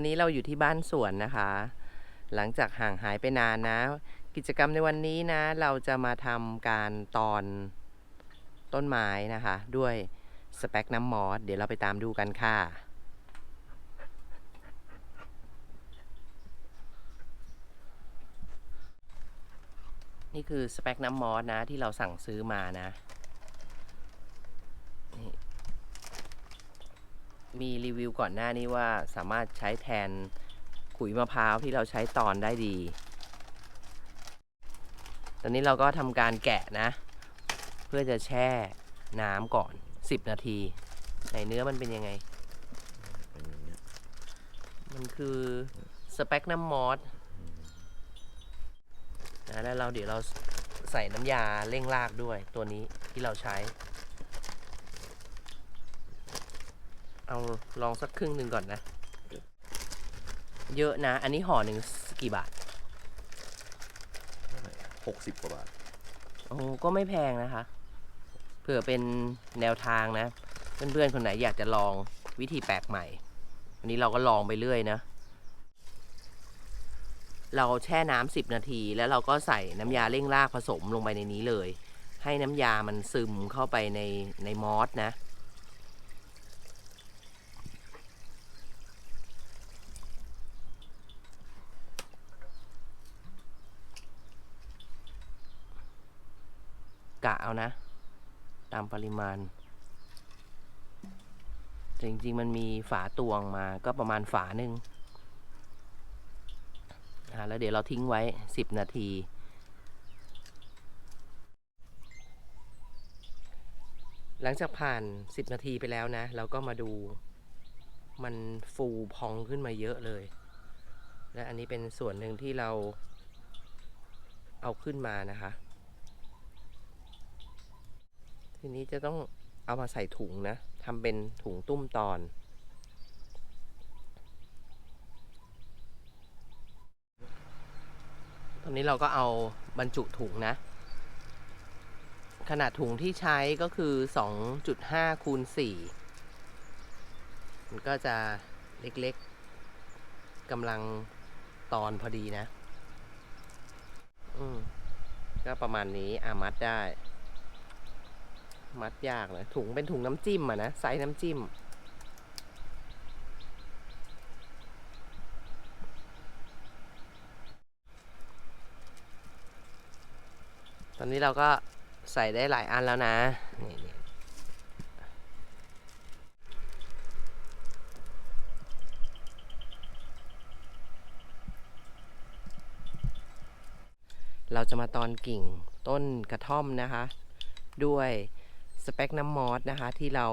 วันนี้เราอยู่ที่บ้านสวนนะคะ หลังจากห่างหายไปนานนะ กิจกรรมในวันนี้นะ เราจะมาทำการตอนต้นไม้นะคะ ด้วยสเปกน้ำมอส เดี๋ยวเราไปตามดูกันค่ะนี่คือสเปกน้ำมอสนะที่เราสั่งซื้อมานะ มีรีวิวก่อนหน้านี้ว่าสามารถใช้แทนขุยมะพร้าวที่เราใช้ตอนได้ดี ตอนนี้เราก็ทำการแกะนะ เพื่อจะแช่น้ำก่อน 10 นาทีไหนเนื้อมันเป็นยังไง มันคือสเปกน้ำมอสนะแล้วเราเดี๋ยวเราใส่น้ำยาเร่งรากด้วยตัวนี้ที่เราใช้ เอาลองสักครึ่งหนึ่งก่อนนะ เยอะนะ อันนี้ห่อหนึ่งกี่บาท หกสิบกว่าบาท โอ้ก็ไม่แพงนะคะ เผื่อเป็นแนวทางนะ เพื่อนๆ คนไหนอยากจะลองวิธีแปลกใหม่ อันนี้เราก็ลองไปเรื่อยนะ เราแช่น้ำสิบนาที แล้วเราก็ใส่น้ำยาเร่งรากผสมลงไปในนี้เลย ให้น้ำยามันซึมเข้าไปในในมอสนะ เอานะ ตามปริมาณ จริงๆ มันมีฝาตวงมาก็ประมาณฝาหนึ่งอ่าแล้วเดี๋ยวเราทิ้งไว้ 10 นาที หลังจากผ่าน 10 นาทีไปแล้วนะ เราก็มาดูมันฟูพองขึ้นมาเยอะเลย และอันนี้เป็นส่วนหนึ่งที่เราเอาขึ้นมานะคะ ทีนี้จะต้องเอามาใส่ถุงนะทำเป็นถุงตุ้มตอน ตอนนี้เราก็เอาบรรจุถุงนะ ขนาดถุงที่ใช้ก็คือ 2.5คูณ4มันก็จะเล็กๆกำลังตอนพอดีนะ อืมก็ประมาณนี้อามัดได้ มัดยากเลยถุงเป็นถุงน้ำจิ้มอะนะไซส์น้ำจิ้ม ตอนนี้เราก็ใส่ได้หลายอันแล้วนะนี่นี่เราจะมาตอนกิ่งต้นกระท่อมนะคะ ด้วย สเปกน้ำมอสนะคะ ที่เรา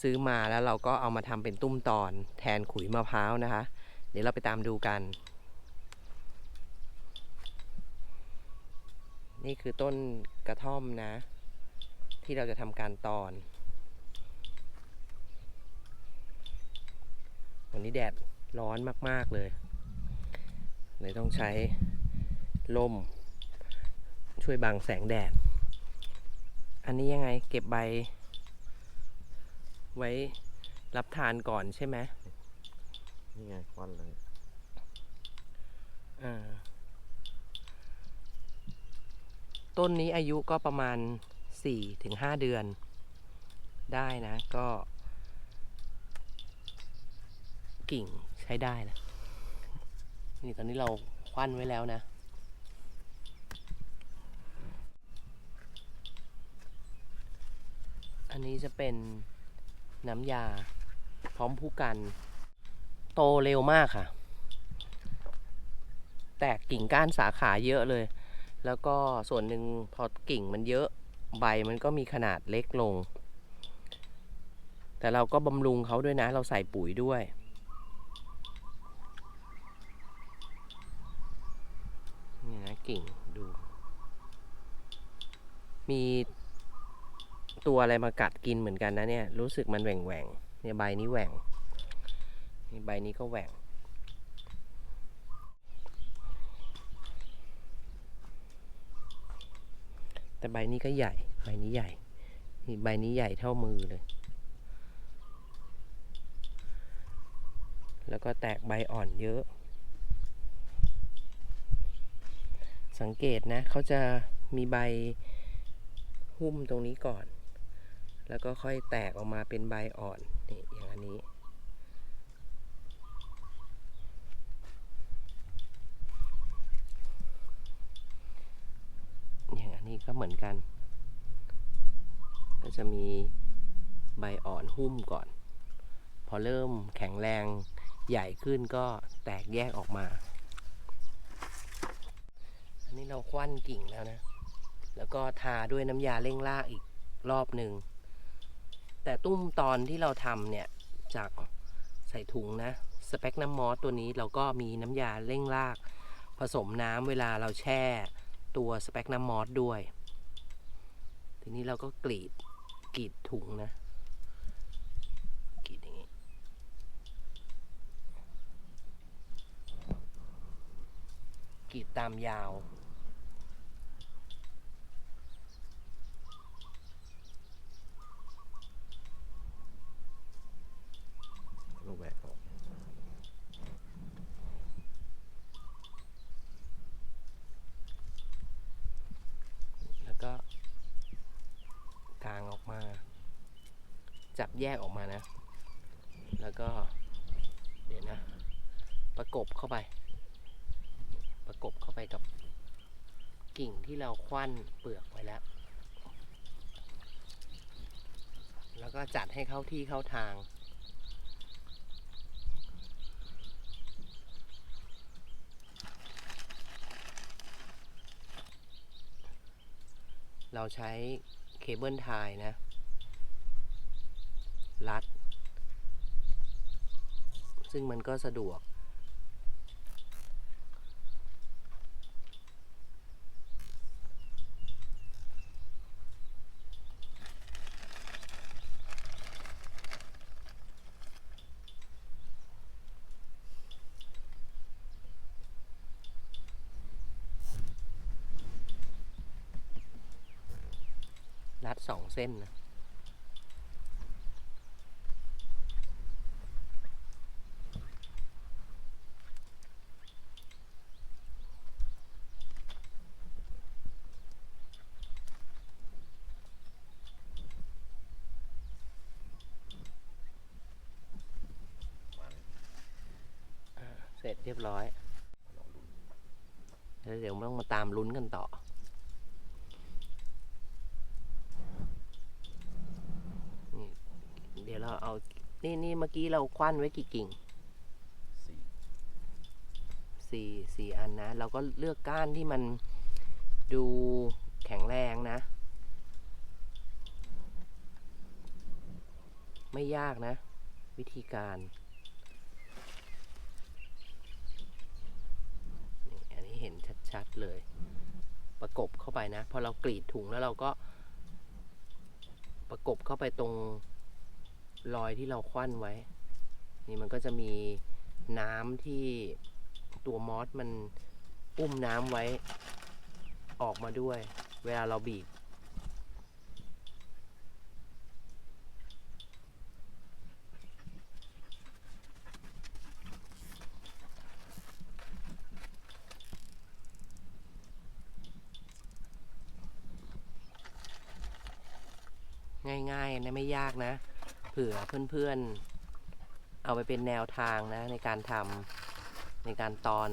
ซื้อมาแล้วเราก็เอามาทำเป็นตุ้มตอนแทนขุยมะพร้าวนะคะ เดี๋ยวเราไปตามดูกัน นี่คือต้นกระท่อมนะ ที่เราจะทำการตอน วันนี้แดดร้อนมาก ๆ เลยเลยต้องใช้ล่มช่วยบังแสงแดด อันนี้ยังไงเก็บใบ ไว้รับทานก่อนใช่ไหมนี่ไงควันเลยอ่าต้นนี้อายุก็ประมาณ4-5ถึงเดือน ได้นะก็ กิ่งใช้ได้นะนี่ตอนนี้เราควันไว้แล้วนะ นนี้จะเป็นน้ำยา พร้อมผู้กัน โตเร็วมากค่ะ แตกกิ่งก้านสาขาเยอะเลย แล้วก็ส่วนหนึ่งพอกิ่งมันเยอะใบมันก็มีขนาดเล็กลง แต่เราก็บำรุงเขาด้วยนะ เราใส่ปุ๋ยด้วยนี่นะกิ่งดู มี ตัวอะไรมากัดกินเหมือนกันนะเนี่ย รู้สึกมันแหว่งแหว่งเนี่ยใบนี้แหว่งนี่ใบนี้ก็แหว่ง แต่ใบนี้ก็ใหญ่ ใบนี้ใหญ่ นี่ใบนี้ใหญ่เท่ามือเลย แล้วก็แตกใบอ่อนเยอะ สังเกตนะเขาจะมีใบหุ้มตรงนี้ก่อน แล้วก็ค่อยแตกออกมาเป็นใบอ่อนนี่อย่างอันนี้ อย่างอันนี้ก็เหมือนกัน ก็จะมีใบอ่อนหุ้มก่อน พอเริ่มแข็งแรงใหญ่ขึ้นก็แตกแยกออกมา อันนี้เราควันกิ่งแล้วนะ แล้วก็ทาด้วยน้ำยาเร่งรากอีกรอบหนึ่ง แต่ตุ้มตอนที่เราทำเนี่ยจากใส่ถุงนะ สเปกน้ำมอสตัวนี้เราก็มีน้ำยาเร่งราก ผสมน้ำเวลาเราแช่ตัวสเปกน้ำมอสด้วย ทีนี้เราก็กรีดกรีดถุงนะกรีดอย่างนี้กรีดตามยาวแล้วก็แหวกออก แล้วก็ กางออกมา จับแยกออกมานะ แล้วก็ เดี๋ยวนะ ประกบเข้าไป ประกบเข้าไปกับกิ่งที่เราคว้นเปลือกไว้แล้ว แล้วก็จัดให้เข้าที่เข้าทางเราใช้ เคเบิลไทยนะ รัด ซึ่งมันก็สะดวก สองเส้นนะ เสร็จเรียบร้อย แล้วเดี๋ยวต้องมาตามลุ้นกันต่อ นี่ เดี๋ยวเราเอานี่นี่เมื่อกี้เราคว้านไว้กี่กิ่งสี่สี่สี่อันนะ เราก็เลือกก้านที่มันดูแข็งแรงนะ ไม่ยากนะ วิธีการนี่อันนี้เห็นชัดๆเลย ประกบเข้าไปนะ พอเรากรีดถุงแล้วเราก็ประกบเข้าไปตรง รอยที่เราคว้านไว้ นี่มันก็จะมีน้ำที่ตัวมอสมันอุ้มน้ำไว้ ออกมาด้วย เวลาเราบีบง่ายๆนะไม่ยากนะ ผื่อเพื่อนๆ เอาไปเป็นแนวทางนะ ในการทำในการตอน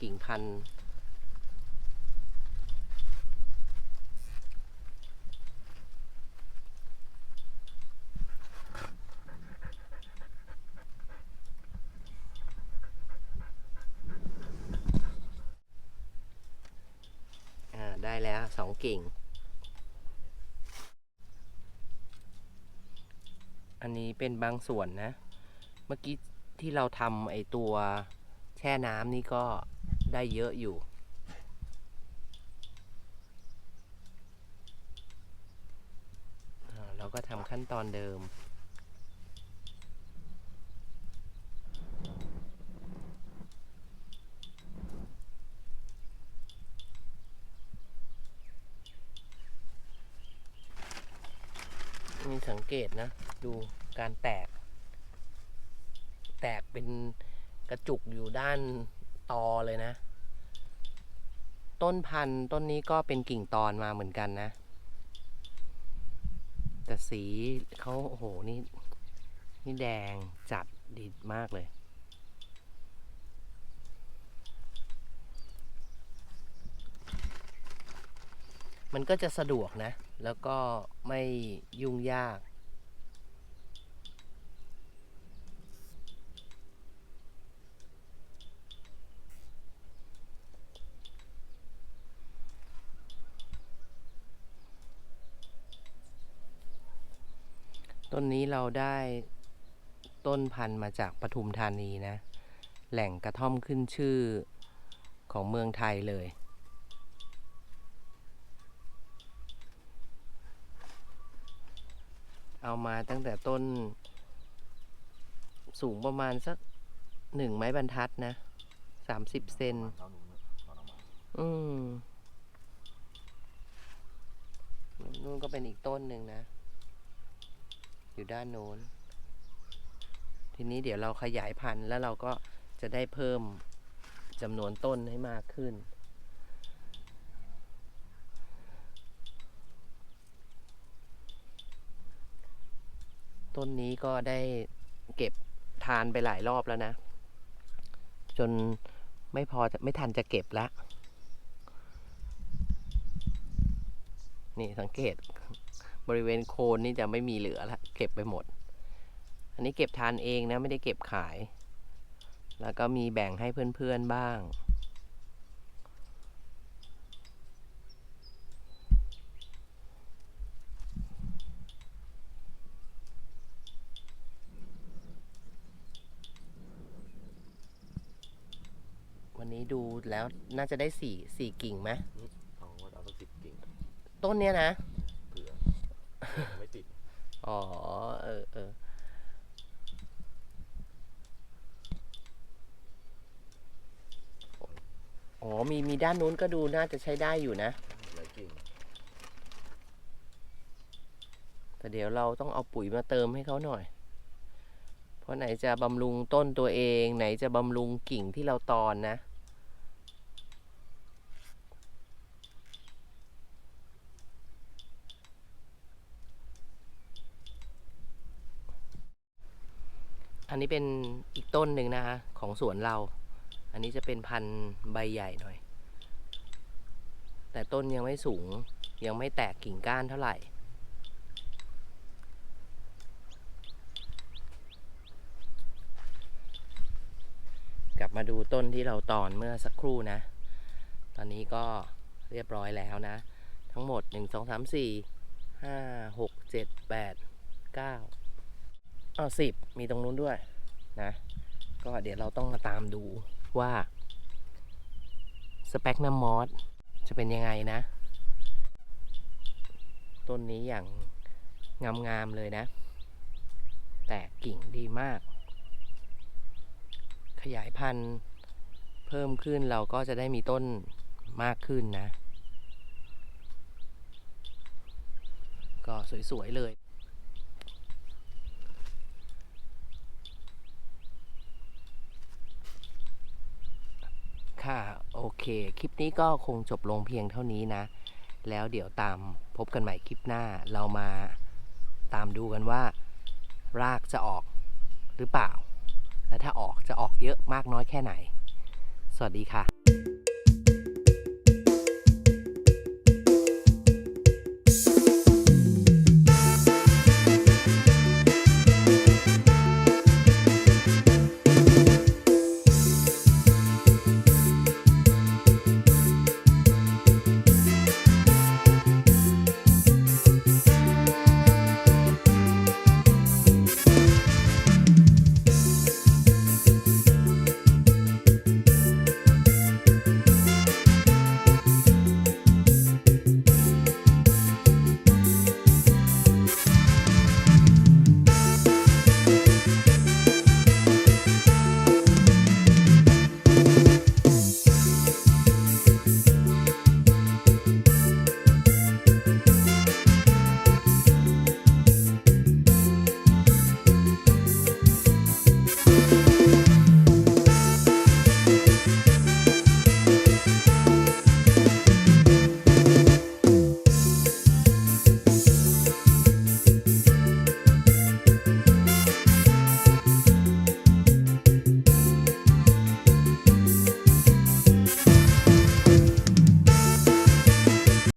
กิ่งพันธุ์อ่าได้แล้วสองกิ่ง อันนี้เป็นบางส่วนนะ เมื่อกี้ที่เราทำไอตัวแช่น้ำนี่ก็ได้เยอะอยู่ เราก็ทำขั้นตอนเดิม มีสังเกตนะ ดูการแตก แตกเป็นกระจุกอยู่ด้านตอเลยนะ ต้นพันธุ์ต้นนี้ก็เป็นกิ่งตอนมาเหมือนกันนะ แต่สีเขาโอ้โหนี่ นี่แดงจัดดีมากเลย มันก็จะสะดวกนะ แล้วก็ไม่ยุ่งยาก ต้นนี้เราได้ต้นพันธุ์มาจากปทุมธานีนะ แหล่งกระท่อมขึ้นชื่อของเมืองไทยเลย เอามาตั้งแต่ต้น สูงประมาณสักหนึ่งไม้บรรทัดนะสามสิบเซนอืมนู่นก็เป็นอีกต้นหนึ่งนะ อยู่ด้านโน้น ทีนี้เดี๋ยวเราขยายพันธุ์แล้วเราก็จะได้เพิ่มจำนวนต้นให้มากขึ้น ต้นนี้ก็ได้เก็บทานไปหลายรอบแล้วนะ จนไม่พอจะไม่ทันจะเก็บละนี่สังเกตบริเวณโคนนี่จะไม่มีเหลือละเก็บไปหมด อันนี้เก็บทานเองนะไม่ได้เก็บขาย แล้วก็มีแบ่งให้เพื่อนๆบ้าง นนี้ดูแล้วน่าจะได้สี่สี่กิ่งไหมเอาว่าเอาสักสิบกิ่งต้นเนี้ยนะเผื่อไม่ติด อ๋อ เออเอออ๋อ มี มีด้านนู้นก็ดูน่าจะใช้ได้อยู่นะหลายกิ่งแต่เดี๋ยวเราต้องเอาปุ๋ยมาเติมให้เขาหน่อย เพราะไหนจะบำรุงต้นตัวเอง ไหนจะบำรุงกิ่งที่เราตอนนะ นี้เป็นอีกต้นหนึ่งนะคะของสวนเรา อันนี้จะเป็นพันธุ์ใบใหญ่หน่อย แต่ต้นยังไม่สูง ยังไม่แตกกิ่งก้านเท่าไหร่ กลับมาดูต้นที่เราตอนเมื่อสักครู่นะ ตอนนี้ก็เรียบร้อยแล้วนะ ทั้งหมด 1 2 3 4 5 6 7 8 9อ้าว10มีตรงนู้นด้วย นะ ก็เดี๋ยวเราต้องมาตามดูว่า สเปกนัมมอสจะเป็นยังไงนะ ต้นนี้อย่างงามๆเลยนะ แตกกิ่งดีมาก ขยายพันธุ์เพิ่มขึ้นเราก็จะได้มีต้นมากขึ้นนะ ก็สวย ๆ เลย ค่ะ โอ เค คลิปนี้ก็คงจบลงเพียงเท่านี้นะ แล้วเดี๋ยวตามพบกันใหม่คลิปหน้า เรามาตามดูกันว่า รากจะออกหรือเปล่า และถ้าออกจะออกเยอะมากน้อยแค่ไหน สวัสดีค่ะ